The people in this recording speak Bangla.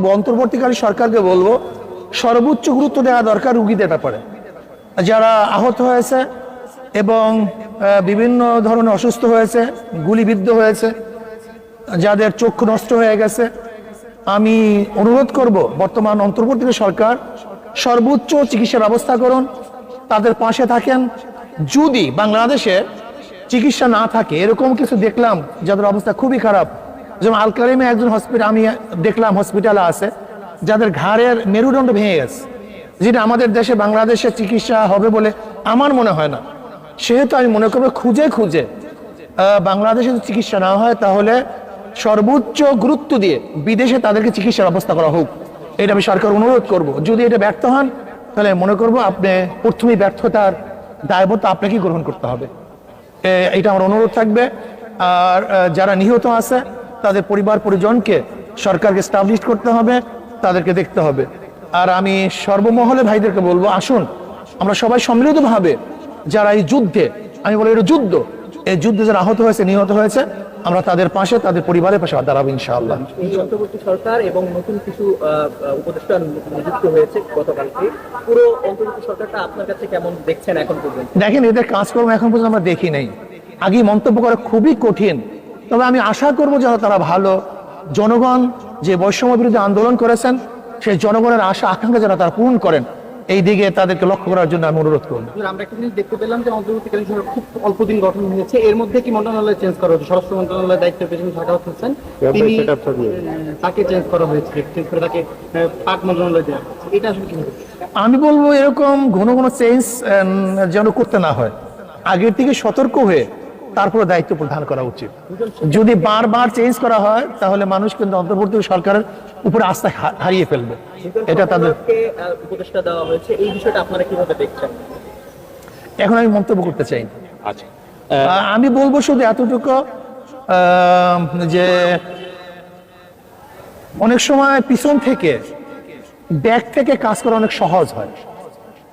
তবু অন্তর্বর্তীকালী সরকারকে বলব, সর্বোচ্চ গুরুত্ব দেওয়া দরকার রুগীদের ব্যাপারে। যারা আহত হয়েছে এবং বিভিন্ন ধরনের অসুস্থ হয়েছে, গুলিবিদ্ধ হয়েছে, যাদের চক্ষু নষ্ট হয়ে গেছে, আমি অনুরোধ করব, বর্তমান অন্তর্বর্তী সরকার সর্বোচ্চ চিকিৎসা ব্যবস্থা করুন, তাদের পাশে থাকেন। যদি বাংলাদেশে চিকিৎসা না থাকে, এরকম কিছু দেখলাম, যাদের অবস্থা খুবই খারাপ যেমন আলকারিমে একজন হসপিটাল আমি দেখলাম হসপিটালে আছে, যাদের ঘাড়ের মেরুদণ্ড ভেঙে গেছে। যেটা আমাদের দেশে বাংলাদেশে চিকিৎসা হবে বলে আমার মনে হয় না। সেহেতু আমি মনে করব খুঁজে খুঁজে বাংলাদেশে যদি চিকিৎসা না হয়, তাহলে সর্বোচ্চ গুরুত্ব দিয়ে বিদেশে তাদেরকে চিকিৎসার ব্যবস্থা করা হোক। এটা আমি সরকার অনুরোধ করব। যদি এটা ব্যর্থ হন, তাহলে মনে করব আপনি প্রথমেই ব্যর্থতার দায়বদ্ধ আপনাকেই গ্রহণ করতে হবে। এটা আমার অনুরোধ থাকবে। আর যারা নিহত আছে তাদের পরিবার পরিজনকে সরকারকে স্টাবলিশ করতে হবে তাদেরকে দেখতে হবে। আর আমি সর্বমহলে ভাইদেরকে বলব আসুন আমরা সবাই সম্মিলিতভাবে যারা এই যুদ্ধে আমি বলি এটা যুদ্ধ এই যুদ্ধে যারা আহত হয়েছে নিহত হয়েছে আমরা তাদের পাশে তাদের পরিবারের পাশে দাঁড়াবো ইনশাআল্লাহ। এই অন্তর্বর্তী সরকার এবং নতুন কিছু উপদেষ্টা নিযুক্ত হয়েছে গতকালকে পুরো অন্তর্বর্তী সরকারটা আপনার কাছে কেমন দেখছেন এখন পর্যন্ত? দেখেন এদের কাজকর্ম এখন পর্যন্ত আমরা দেখি নাই। আগে মন্তব্য করা খুবই কঠিন। তবে আমি আশা করব যেন তারা ভালো জনগণ যে বৈষম্য বিরোধী আন্দোলন করেছেন সেই জনগণের আশা আকাঙ্ক্ষা যেন তারা পূরণ করেন এই দিকে তাদেরকে লক্ষ্য করার জন্য আমি অনুরোধ করব। আমরা একটা জিনিস দেখতে পেলাম যে অন্তর্বর্তীকালীন সরকার খুব অল্প দিন গঠন হয়েছে। এর মধ্যে কি মন্ত্রণালয় চেঞ্জ করা হয়েছে? স্বরাষ্ট্র মন্ত্রণালয়ের দায়িত্ব পেয়েছেন সাকাওয়াত হোসেন তিনি তাকে চেঞ্জ করা হয়েছে চেঞ্জ করে তাকে পাক মন্ত্রণালয় দেওয়া। এটা আসলে কি হবে আমি বলব এরকম ঘন ঘন চেঞ্জ যেন করতে না হয়। আগের থেকে সতর্ক হয়ে তারপরে দায়িত্ব প্রদান করা উচিত। যদি বারবার চেঞ্জ করা হয় তাহলে মানুষ কিন্তু অন্তর্বর্তী সরকারের উপরে আস্থা হারিয়ে ফেলবে। এটা তাদের উপদেষ্টা দেওয়া হয়েছে। এই বিষয়টা আপনারা কীভাবে দেখছেন? এখন আমি মন্তব্য করতে চাই। না। আচ্ছা। আহ, আমি বলব শুধু এতটুকু আহ, যে অনেক সময় পিছন থেকে ব্যাগ থেকে কাজ করা অনেক সহজ হয়।